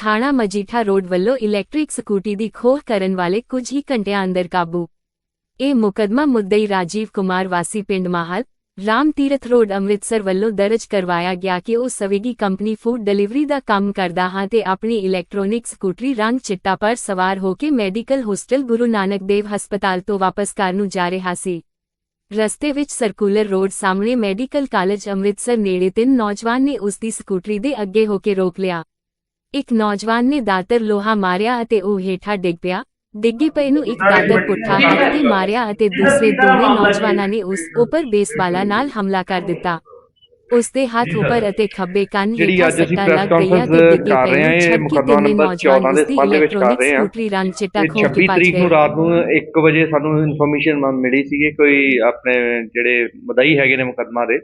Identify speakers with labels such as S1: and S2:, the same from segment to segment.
S1: ਥਾਣਾ ਮਜੀਠਾ ਰੋਡ ਵੱਲੋਂ electric scooty ਦੀ ਖੋਹ ਕਰਨ ਵਾਲੇ ਕੁਝ ਹੀ ਘੰਟਿਆਂ ਅੰਦਰ ਕਾਬੂ। ਇਹ ਮੁਕਦਮਾ ਮੁੱਦਈ ਰਾਜੀਵ ਕੁਮਾਰ ਵਾਸੀ ਪਿੰਡ ਮਾਹਲ, ਰਾਮ ਤੀਰਥ ਰੋਡ ਅੰਮ੍ਰਿਤਸਰ ਵੱਲੋਂ ਦਰਜ ਕਰਵਾਇਆ ਗਿਆ ਕਿ ਉਹ ਸਵਿਗੀ ਕੰਪਨੀ ਫੂਡ ਡਿਲੀਵਰੀ ਦਾ ਕੰਮ ਕਰਦਾ ਹਾਂ ਤੇ ਆਪਣੀ ਇਲੈਕਟ੍ਰੋਨਿਕ ਸਕੂਟਰੀ ਰੰਗ ਚਿੱਟਾ ਪਰ ਸਵਾਰ ਹੋ ਕੇ ਮੈਡੀਕਲ ਹੋਸਟਲ ਗੁਰੂ ਨਾਨਕ ਦੇਵ ਹਸਪਤਾਲ ਤੋਂ ਵਾਪਸ ਘਰ ਨੂੰ ਜਾ ਰਿਹਾ ਸੀ। ਰਸਤੇ ਵਿੱਚ ਸਰਕੂਲਰ ਰੋਡ ਸਾਹਮਣੇ ਮੈਡੀਕਲ ਕਾਲਜ ਅੰਮ੍ਰਿਤਸਰ ਨੇੜੇ ਤਿੰਨ ਨੌਜਵਾਨ ਨੇ ਉਸ ਦੀ ਸਕੂਟਰੀ ਦੇ ਅੱਗੇ ਹੋ ਕੇ ਰੋਕ ਲਿਆ। ਇੱਕ ਨੌਜਵਾਨ ਨੇ ਦਾਤਰ ਲੋਹਾ ਮਾਰਿਆ ਅਤੇ ਉਹ ਹੇਠਾਂ ਡਿੱਗ ਪਿਆ। ਡਿੱਗੇ ਪਏ ਨੂੰ ਇੱਕ ਦਾਤਰ ਪੁੱਠਾ ਹੱਥ ਤੇ ਮਾਰਿਆ ਅਤੇ ਦੂਸਰੇ ਦੋਵੇਂ ਨੌਜਵਾਨਾਂ ਨੇ ਉਸ ਉੱਪਰ ਬੇਸਬਾਲਾ ਨਾਲ ਹਮਲਾ ਕਰ ਦਿੱਤਾ। ਉਸ ਦੇ ਹੱਥ ਉੱਪਰ ਅਤੇ ਖੱਬੇ ਕੰਨ ਹੇਠਾਂ ਸੱਟਾਂ ਲੱਗ ਗਈਆਂ ਤੇ ਡਿੱਗੇ ਪਏ ਨੂੰ ਕੇ
S2: ਮੁਕੱਦਮਾ
S1: ਤਿੰਨੇ
S2: ਨੰਬਰ
S1: ਨੌਜਵਾਨ
S2: 14 ਦੇ ਸੰਬੰਧ ਵਿੱਚ ਕਰ ਰਹੇ ਹਾਂ।
S1: ਸਕੂਟਰੀ ਰੰਗ ਚਿੱਟਾ ਖੋਹ ਕੇ
S2: 26
S1: ਭੱਜ ਗਏ।
S2: ਨੂੰ ਰਾਤ ਨੂੰ 1 ਵਜੇ ਸਾਨੂੰ ਇਨਫੋਰਮੇਸ਼ਨ ਮਿਲੀ ਸੀ ਕੋਈ ਆਪਣੇ ਜਿਹੜੇ ਮਦਈ ਹੈਗੇ ਨੇ ਮੁਕੱਦਮਾ ਦੇ।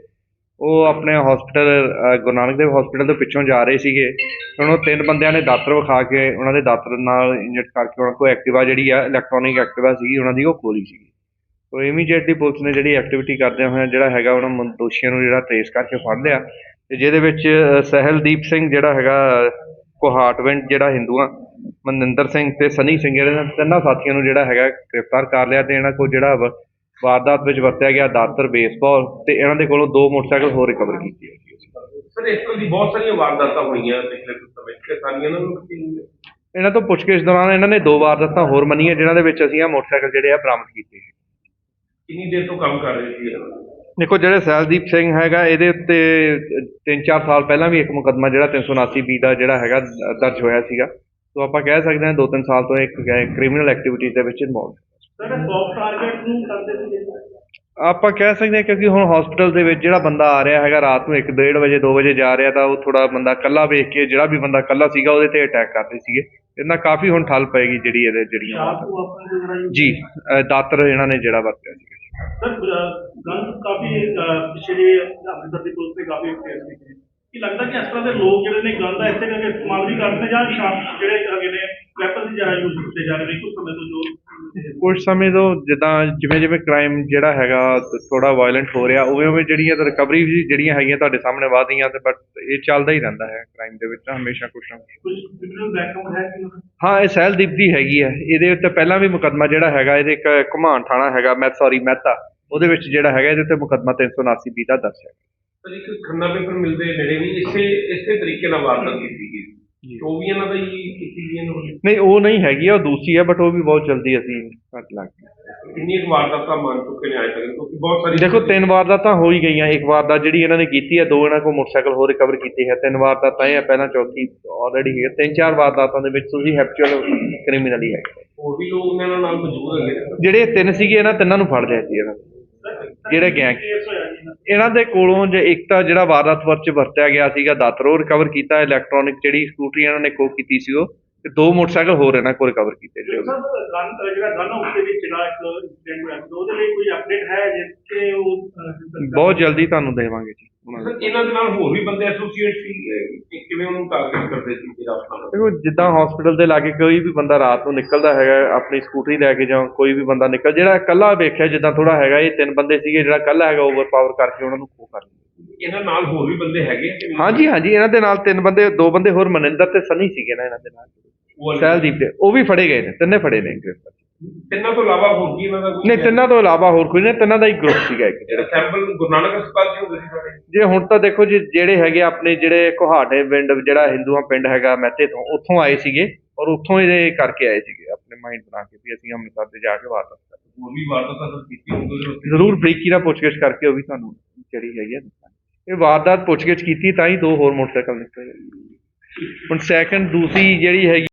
S2: ਉਹ ਆਪਣੇ ਹਸਪੀਟਲ ਗੁਰੂ ਨਾਨਕ ਦੇਵ ਹਸਪੀਟਲ ਤੋਂ ਪਿੱਛੋਂ ਜਾ ਰਹੇ ਸੀਗੇ। ਹੁਣ ਉਹ ਤਿੰਨ ਬੰਦਿਆਂ ਨੇ ਦਾਤਰ ਵਿਖਾ ਕੇ ਉਹਨਾਂ ਦੇ ਦਾਤਰ ਨਾਲ ਇੰਜਟ ਕਰਕੇ ਉਹਨਾਂ ਕੋਲ ਐਕਟਿਵਾ ਜਿਹੜੀ ਆ ਇਲੈਕਟ੍ਰੋਨਿਕ ਐਕਟਿਵਾ ਸੀਗੀ, ਉਹਨਾਂ ਦੀ ਉਹ ਖੋਲੀ ਸੀਗੀ। ਸੋ ਇਮੀਡੀਏਟਲੀ ਪੁਲਿਸ ਨੇ ਜਿਹੜੀ ਐਕਟੀਵਿਟੀ ਕਰਦਿਆਂ ਹੋਇਆਂ ਜਿਹੜਾ ਹੈਗਾ, ਉਹਨਾਂ ਦੋਸ਼ੀਆਂ ਨੂੰ ਜਿਹੜਾ ਟ੍ਰੇਸ ਕਰਕੇ ਫੜ ਲਿਆ। ਤੇ ਜਿਹਦੇ ਵਿੱਚ ਸਹਿਲਦੀਪ ਸਿੰਘ ਜਿਹੜਾ ਹੈਗਾ ਕੋਹਾਟਵਿੰਡ ਜਿਹੜਾ ਹਿੰਦੂਆਂ ਮਨਿੰਦਰ ਸਿੰਘ ਤੇ ਸਨੀ ਸਿੰਘ, ਇਹਨਾਂ ਤਿੰਨਾਂ ਸਾਥੀਆਂ ਨੂੰ ਜਿਹੜਾ ਹੈਗਾ ਗ੍ਰਿਫਤਾਰ ਕਰ ਲਿਆ ਤੇ ਇਹਨਾਂ ਕੋਲ ਜਿਹੜਾ ਵਾ- ਵਾਰਦਾਤ ਵਿੱਚ ਵਰਤਿਆ ਗਿਆ ਦਾਤਰ ਬੇਸਬਾਲ ਤੇ ਇਹਨਾਂ ਦੇ ਕੋਲੋਂ ਦੋ ਮੋਟਰਸਾਈਕਲ ਹੋਰ ਰਿਕਵਰ ਕੀਤੇ ਹੈ
S3: ਸਰ ਇਸ ਤਰ੍ਹਾਂ ਦੀ ਬਹੁਤ ਸਾਰੀਆਂ ਵਾਰਦਾਤਾਂ ਹੋਈਆਂ ਪਿਛਲੇ ਕੁਝ ਸਮੇਂ 'ਚ ਕਿਸਾਨੀਆਂ ਨੂੰ ਵੀ
S2: ਇਹਨਾਂ ਤੋਂ ਪੁੱਛਗਿੱਛ ਦੌਰਾਨ ਇਹਨਾਂ ਨੇ ਦੋ ਵਾਰਦਾਤਾਂ ਹੋਰ ਮੰਨੀਆਂ ਜਿਨ੍ਹਾਂ ਦੇ ਵਿੱਚ ਅਸੀਂ ਮੋਟਰਸਾਈਕਲ ਜਿਹੜੇ ਆ ਬਰਾਮਦ ਕੀਤੇ
S3: ਕਿੰਨੀ ਦੇਰ ਤੋਂ ਕੰਮ ਕਰ ਰਹੇ ਸੀ ਇਹ?
S2: ਦੇਖੋ ਜਿਹੜੇ ਸੈਲਦੀਪ ਸਿੰਘ ਹੈਗਾ ਇਹਦੇ ਉੱਤੇ 3-4 ਸਾਲ ਪਹਿਲਾਂ ਵੀ ਇੱਕ ਮੁਕੱਦਮਾ ਜਿਹੜਾ 379 ਬੀ ਦਾ ਜਿਹੜਾ ਹੈਗਾ ਦਰਜ ਹੋਇਆ ਸੀਗਾ। ਸੋ ਆਪਾਂ ਕਹਿ ਸਕਦੇ ਹਾਂ 2-3 ਸਾਲ ਤੋਂ ਇੱਕ ਕ੍ਰਿਮੀਨਲ ਐਕਟੀਵਿਟੀਜ਼ ਦੇ ਵਿੱਚ ਇਨਵੋਲਵ
S4: ਸਰ ਸੌਫਟ ਟਾਰਗੇਟ ਨੂੰ ਕਰਦੇ ਸੀ
S2: ਆਪਾਂ ਕਹਿ ਸਕਦੇ ਹਾਂ ਕਿਉਂਕਿ ਹੁਣ ਹਸਪੀਟਲ ਦੇ ਵਿੱਚ ਜਿਹੜਾ ਬੰਦਾ ਆ ਰਿਹਾ ਹੈਗਾ ਰਾਤ ਨੂੰ 1:30 ਵਜੇ 2 ਵਜੇ ਜਾ ਰਿਹਾ ਤਾਂ ਉਹ ਥੋੜਾ ਬੰਦਾ ਕੱਲਾ ਵੇਖ ਕੇ ਜਿਹੜਾ ਵੀ ਬੰਦਾ ਕੱਲਾ ਸੀਗਾ ਉਹਦੇ ਤੇ ਅਟੈਕ ਕਰਦੇ ਸੀਗੇ। ਇਹਨਾਂ ਕਾਫੀ ਹੁਣ ਠੱਲ ਪਏਗੀ ਜਿਹੜੀ ਇਹਦੇ ਜਿਹੜੀਆਂ ਜੀ ਅ, ਦਾਤਰ ਇਹਨਾਂ ਨੇ ਜਿਹੜਾ ਵਰਤਿਆ ਸੀਗਾ।
S4: ਸਰ ਗਨ ਕਾਫੀ ਅਹ, ਪਿਛਲੇ ਅੰਮ੍ਰਿਤਸਰ ਦੀ ਪੁਲਿਸ ਨੇ ਕਾਫੀ ਫੇਸ ਕੀਤੀ ਕੀ ਲੱਗਦਾ ਕਿ ਇਸ ਤਰ੍ਹਾਂ ਦੇ ਲੋਕ ਜਿਹੜੇ ਨੇ ਗਨ ਦਾ ਇਸੇ ਕਰਕੇ ਇਸਤੇਮਾਲ ਵੀ ਕਰਦੇ ਜਾਂ ਜਿਹੜੇ ਹੈਗੇ ਨੇ ਜ਼ਿਆਦਾ ਯੂਜ਼ ਕੀਤੇ ਜਾ ਰਹੇ ਨੇ ਕੁਝ ਸਮੇਂ ਤੋਂ ਜੋ
S2: ਕੁਝ ਸਮੇਂ ਤੋਂ ਜਿੱਦਾਂ ਜਿਵੇਂ ਜਿਵੇਂ ਕ੍ਰਾਈਮ ਜਿਹੜਾ ਹੈਗਾ ਥੋੜਾ ਵਾਇਲੈਂਟ ਹੋ ਰਿਹਾ ਉਵੇਂ ਉਵੇਂ ਜਿਹੜੀਆਂ ਰਿਕਵਰੀ ਵੀ ਜਿਹੜੀਆਂ ਹੈਗੀਆਂ ਤੁਹਾਡੇ ਸਾਹਮਣੇ ਵਧਦੀਆਂ ਤੇ ਬਟ ਇਹ ਚੱਲਦਾ ਹੀ ਰਹਿੰਦਾ ਹੈ ਕ੍ਰਾਈਮ ਦੇ ਵਿੱਚ ਹਮੇਸ਼ਾ ਕੁਛ ਨਾ।
S4: ਕੁਝ ਬੈਕਗ੍ਰਾਉਂਡ ਹੈ
S2: ਇਹ ਸਹਿਲਦੀਪ ਦੀ ਹੈਗੀ ਹੈ। ਇਹਦੇ ਉੱਤੇ ਪਹਿਲਾਂ ਵੀ ਮੁਕੱਦਮਾ ਜਿਹੜਾ ਹੈਗਾ ਇਹਦੇ ਇੱਕ ਘੁਮਾਣ ਥਾਣਾ ਹੈਗਾ ਮੈਂ ਸੌਰੀ ਮਹਿਤਾ। ਉਹਦੇ ਵਿੱਚ ਜਿਹੜਾ ਹੈਗਾ ਇਹਦੇ ਉੱਤੇ ਮੁਕੱਦਮਾ 379 ਬੀ ਦਾ ਦਰਜ ਹੈ।
S3: ਸਰ ਇੱਕ ਖੰਨਾ ਪੇਪਰ ਮਿਲਦੇ ਨੇੜੇ ਵੀ ਇਸੇ ਇਸੇ ਤਰੀਕੇ ਨਾਲ ਵਾਰਦਾਤ ਕੀਤੀ ਗਈ। ਉਹ ਵੀ ਇਹਨਾਂ ਦਾ ਹੀ ਕੀਤੀ ਗਈ ਇਹਨਾਂ ਵੱਲੋਂ।
S2: ਨਹੀਂ ਉਹ ਨਹੀਂ ਹੈਗੀ ਆ, ਉਹ ਦੂਸਰੀ ਹੈ ਬਟ ਉਹ ਵੀ ਬਹੁਤ ਜਲਦੀ ਅਸੀਂ ਕੱਟ ਲਾਂਗੇ
S3: ਕਿੰਨੀ ਵਾਰਦਾਤਾਂ ਮੰਨ ਚੁੱਕੇ ਨੇ ਅਜੇ ਤੱਕ? ਕਿਉਂਕਿ ਬਹੁਤ ਸਾਰੀ
S2: ਦੇਖੋ ਤਿੰਨ ਵਾਰਦਾਤਾਂ ਹੋ ਹੀ ਗਈਆਂ। ਇੱਕ ਵਾਰਦਾਤ ਜਿਹੜੀ ਇਹਨਾਂ ਨੇ ਕੀਤੀ ਹੈ ਦੋ ਇਹਨਾਂ ਕੋਲ ਮੋਟਰਸਾਈਕਲ ਹੋਰ ਰਿਕਵਰ ਕੀਤੇ ਹੈ। ਤਿੰਨ ਵਾਰਦਾਤਾਂ ਇਹ ਹੈ ਪਹਿਲਾਂ ਚੌਥੀ ਆਲਰੇਡੀ ਹੈ ਤਿੰਨ ਚਾਰ ਵਾਰਦਾਤਾਂ ਦੇ ਵਿੱਚ ਤੁਸੀਂ ਹੈਪਚੁਅਲ ਕ੍ਰਿਮੀਨਲ ਹੀ ਹੈ
S3: ਹੋਰ ਵੀ ਲੋਕ ਇਹਨਾਂ ਨਾਲ ਮੌਜੂਦ ਹੈਗੇ ਨੇ।
S2: ਜਿਹੜੇ ਇਹ ਤਿੰਨ ਸੀਗੇ ਇਹਨਾਂ ਤਿੰਨਾਂ ਨੂੰ ਫੜ ਲਿਆ ਸੀ ਇਹਨਾਂ ਨੇ। ਜਿਹੜੇ ਗੈਂਗ ਇਹਨਾਂ ਦੇ ਕੋਲੋਂ ਜੇ ਇੱਕ ਤਾਂ ਜਿਹੜਾ ਵਾਰਦਾਤ ਵਰਚ ਵਰਤਿਆ ਗਿਆ ਸੀਗਾ ਦਾਤਰ ਰਿਕਵਰ ਕੀਤਾ ਇਲੈਕਟ੍ਰੋਨਿਕ ਜਿਹੜੀ ਸਕੂਟਰੀ ਇਹਨਾਂ ਨੇ ਖੋਹ ਕੀਤੀ ਸੀ ਉਹ ਤੇ ਦੋ ਮੋਟਰਸਾਈਕਲ ਹੋਰ ਇਹਨਾਂ ਕੋਲ ਰਿਕਵਰ ਕੀਤੇ ਜਿਹੜੇ
S4: ਸਰ ਗਨ ਜਿਹੜਾ ਗਨ ਹਾਊਸ ਦੇ ਵਿੱਚ ਜਿਹੜਾ ਇੱਕ ਇਨਸੀਡੈਂਟ ਹੋਇਆ ਸੀ, ਉਹਦੇ ਲਈ ਕੋਈ ਅਪਡੇਟ ਹੈ ਜਿੱਥੇ ਉਹ ਅਹ,
S2: ਬਹੁਤ ਜਲਦੀ ਤੁਹਾਨੂੰ ਦੇਵਾਂਗੇ ਜੀ। ਉਹਨਾਂ ਦਾ
S3: ਸਰ ਇਹਨਾਂ ਦੇ ਨਾਲ ਹੋਰ ਵੀ ਬੰਦੇ ਐਸੋਸੀਏਟ ਸੀ ਅਹ, ਕਿ ਕਿਵੇਂ ਉਹਨੂੰ ਟਾਰਗੇਟ ਕਰਦੇ ਸੀ ਜਿਹੜਾ ਆਪਣਾ
S2: ਦੇਖੋ ਜਿੱਦਾਂ ਹਸਪੀਟਲ ਦੇ ਲਾਗੇ ਕੋਈ ਵੀ ਬੰਦਾ ਰਾਤ ਨੂੰ ਨਿਕਲਦਾ ਹੈਗਾ ਆਪਣੀ ਸਕੂਟਰੀ ਲੈ ਕੇ ਜਾਂ ਕੋਈ ਵੀ ਬੰਦਾ ਨਿਕਲ ਜਿਹੜਾ ਇਕੱਲਾ ਵੇਖਿਆ ਜਿੱਦਾਂ ਥੋੜਾ ਹੈਗਾ ਇਹ ਤਿੰਨ ਬੰਦੇ ਸੀਗੇ ਜਿਹੜਾ ਇਕੱਲਾ ਹੈਗਾ ਓਵਰਪਾਵਰ ਕਰਕੇ ਉਹਨਾਂ ਨੂੰ ਖੋਹ ਕਰ ਲਿਆ।
S3: ਇਹਨਾਂ ਨਾਲ ਹੋਰ ਵੀ ਬੰਦੇ ਹੈਗੇ ਆ ਕਿ ਨਹੀਂ?
S2: ਹਾਂਜੀ ਹਾਂਜੀ ਇਹਨਾਂ ਦੇ ਨਾਲ ਤਿੰਨ ਬੰਦੇ ਦੋ ਬੰਦੇ ਹੋਰ ਮਨਿੰਦਰ ਤੇ ਸਨੀ ਸੀਗੇ ਨਾ ਇਹਨਾਂ ਦੇ ਨਾਲ। ਸਹਿਲਦੀਪ ਦੇ ਉਹ ਵੀ ਫੜੇ ਗਏ ਨੇ ਤਿੰਨੇ ਫੜੇ ਨੇ ਗ੍ਰਿਫਤਾਰ।
S3: ਤਿੰਨਾਂ ਤੋਂ ਇਲਾਵਾ ਹੋਰ ਕੀ ਇਹਨਾਂ ਦਾ ਕੋਈ
S2: ਨਹੀਂ ਤਿੰਨਾਂ ਤੋਂ ਇਲਾਵਾ ਹੋਰ ਕੋਈ ਨਹੀਂ ਤਿੰਨਾਂ ਦਾ ਹੀ ਗਰੁੱਪ ਸੀਗਾ ਇੱਕ
S3: ਜਿਹੜਾ ਸੈਂਪਲ ਗੁਰੂ ਨਾਨਕ ਹਸਪਤਾਲ ਚ ਹੁੰਦੇ ਸੀ ਸਾਡੇ
S2: ਜੇ ਹੁਣ ਤਾਂ ਦੇਖੋ ਜੀ ਜਿਹੜੇ ਹੈਗੇ ਆਪਣੇ ਜਿਹੜੇ ਕੋਹਾੜੇ ਪਿੰਡ ਜਿਹੜਾ ਹਿੰਦੂਆਂ ਪਿੰਡ ਹੈਗਾ ਮਹਿਤੇ ਤੋਂ ਉੱਥੋਂ ਆਏ ਸੀਗੇ ਔਰ ਉੱਥੋਂ ਇਹ ਕਰਕੇ ਆਏ ਸੀਗੇ ਆਪਣੇ ਮਾਈਂਡ ਬਣਾ ਕੇ ਵੀ ਅਸੀਂ ਅੰਮ੍ਰਿਤਸਰ ਤੇ ਜਾ ਕੇ ਵਾਪਸ ਕਰਾਂਗੇ।
S3: ਹੋਰ ਵੀ ਵਾਰਦਾਤਾਂ ਸਰ ਕੀਤੀ ਉੱਤੇ
S2: ਜ਼ਰੂਰ ਬਰੀਕੀ ਨਾਲ ਪੁੱਛਗਿੱਛ ਕਰਕੇ ਉਹ ਵੀ ਤੁਹਾਨੂੰ ਜਿਹੜੀ ਹੈਗੀ ਆ ਦੱਸਾਂਗੇ। ਇਹ ਵਾਰਦਾਤ ਪੁੱਛਗਿੱਛ ਕੀਤੀ ਤਾਂ ਹੀ ਦੋ ਹੋਰ ਮੋਟਰਸਾਈਕਲ ਨਿਕਲੇ ਹੁਣ ਸੈਕੰਡ ਦੂਸਰੀ ਜਿਹੜੀ ਹੈਗੀ